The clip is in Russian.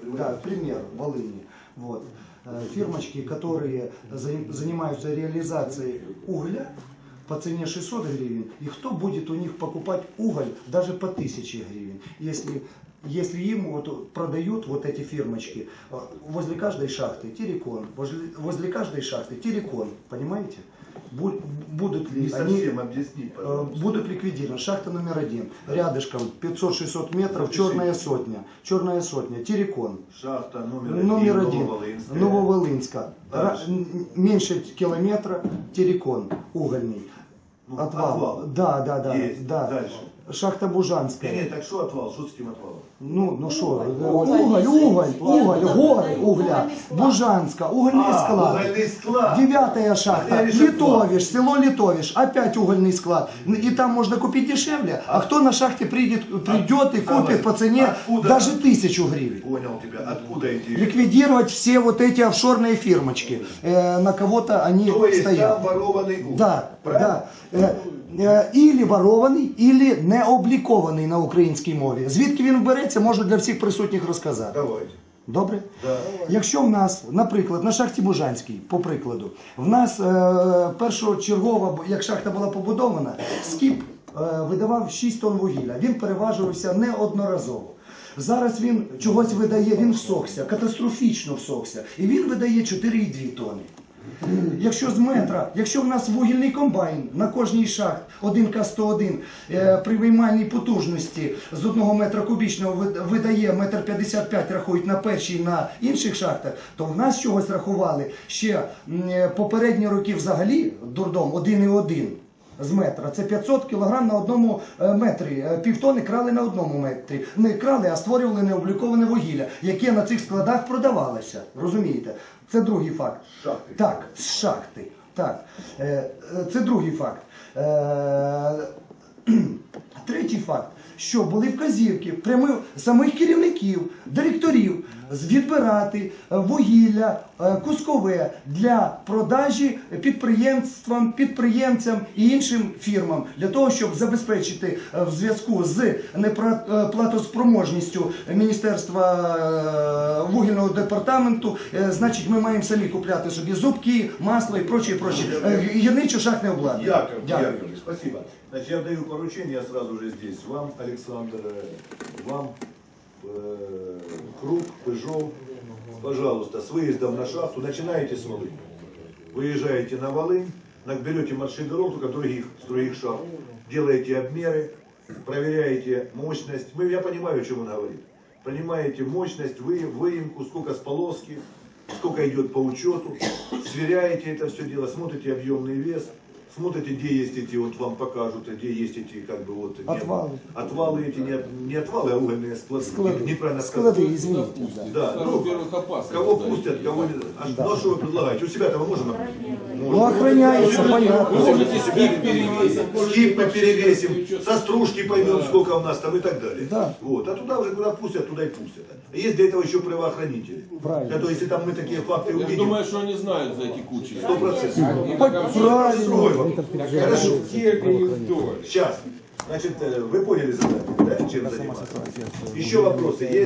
Пример, Да, пример. Волыни. Вот. Э, Фирмочки, которые за- занимаются реализацией угля по цене 600 гривен, и кто будет у них покупать уголь даже по 1000 гривен, если если им вот продают вот эти фирмочки э, возле каждой шахты террикон, возле, возле каждой шахты террикон, понимаете? Бу- Будут ли Не они совсем объясни, Э, пожалуйста. Будут ликвидированы. Шахта номер один. Рядышком 500-600 метров. Запишите. Черная сотня. Черная сотня. Террикон. Шахта номер один, Номер один. Нововолынская. Нововолынска. Дальше. Ра- н- Меньше километра. Террикон. Угольный. Ну, Отвал. отвал. Да, да, да. Есть. да. Дальше. Шахта Нет, Бужанская. нет, так что отвал? Что с этим отвалом? Ну, ну что, Уголь. уголь, уголь, уголь, Уголь. горы угля, Угольный склад. Бужанска, угольный А, склад. угольный склад. Девятая шахта, Я вижу Литовиш, село Литовиш, опять угольный склад. И там можно купить дешевле, а кто на шахте придет, придет и купит по цене Откуда? даже тысячу гривен. Понял тебя. Откуда эти... Ликвидировать все вот эти офшорные фирмочки. Э, на кого-то они То есть стоят. там ворованный уголь. Да, Правильно? да. Е, е, Ілі ворований, ілі не облікований на українській мові. Звідки він береться, можу для всіх присутніх розказати. Давайте. Добре? Да. Якщо в нас, наприклад, на шахті Бужанській, по прикладу, в нас е, першочергова, як шахта була побудована, скіп е, видавав 6 тонн вугілля. Він переважувався неодноразово. Зараз він чогось видає, він всохся, катастрофічно всохся. І він видає 4,2 тонни. Якщо з метра, якщо в нас вугільний комбайн на кожній шахт 1К101 е, при виймальній потужності з 1 метра кубічного видає метр 55, рахують на першій на інших шахтах, то в нас чогось рахували. Ще е, попередні роки взагалі дурдом 1,1 з метра. Це 500 кг на одному е, метрі. Е, Півтони крали на одному метрі. Не крали, а створювали необліковане вугілля, яке на цих складах продавалося. Розумієте? Це другий факт. Шахти. Так, з шахти. Так. Е, Це другий факт. Третій факт, що були вказівки прямих самих керівників, директорів відбирати е, вугілля е, кускове для продажі підприємствам, підприємцям і іншим фірмам для того, щоб забезпечити е, в зв'язку з неплатоспроможністю Міністерства вугільного департаменту. Значить, ми маємо самі купляти собі зубки, масло і прочі, прочі. Е, Гірничо шахтне обладнання. Яков, Дякую. Яковлевич, спасибо. Значит, я даю поручение сразу же здесь. Вам, Александр, э, вам, э, Круг, Пыжов, пожалуйста, с выездом на шахту начинаете с Волыни. Выезжаете на Волынь, берете маршрутировку, других, с других шахт, делаете обмеры, проверяете мощность. Мы, я понимаю, о чем он говорит. Понимаете мощность, вы, выемку, сколько с полоски, сколько идет по учету, сверяете это все дело, смотрите объемный вес, смотрите, где есть эти, вот вам покажут, где есть эти, как бы вот... не- Отвалы. Отвалы эти, не, не отвалы, а угольные склады. Склады. Неправильно. Склады, извините. да. Да, ну, опасных, кого да, пустят, кого не... А что- ну, а что вы предлагаете? У себя-то мы можем? Ну, охраняется, понятно. Можете скип перевесить. Скип мы перевесим, со стружки поймем, сколько у нас там и так далее. Да. Вот. А туда уже куда пустят, туда и пустят. А Есть для этого еще правоохранители. Правильно. А то если там мы такие факты Я увидим, думаю, что они знают за эти кучи. сто процентов. Правильно. Хорошо. Сейчас. Значит, э, вы поняли задание, да, чем заниматься? Еще вопросы есть?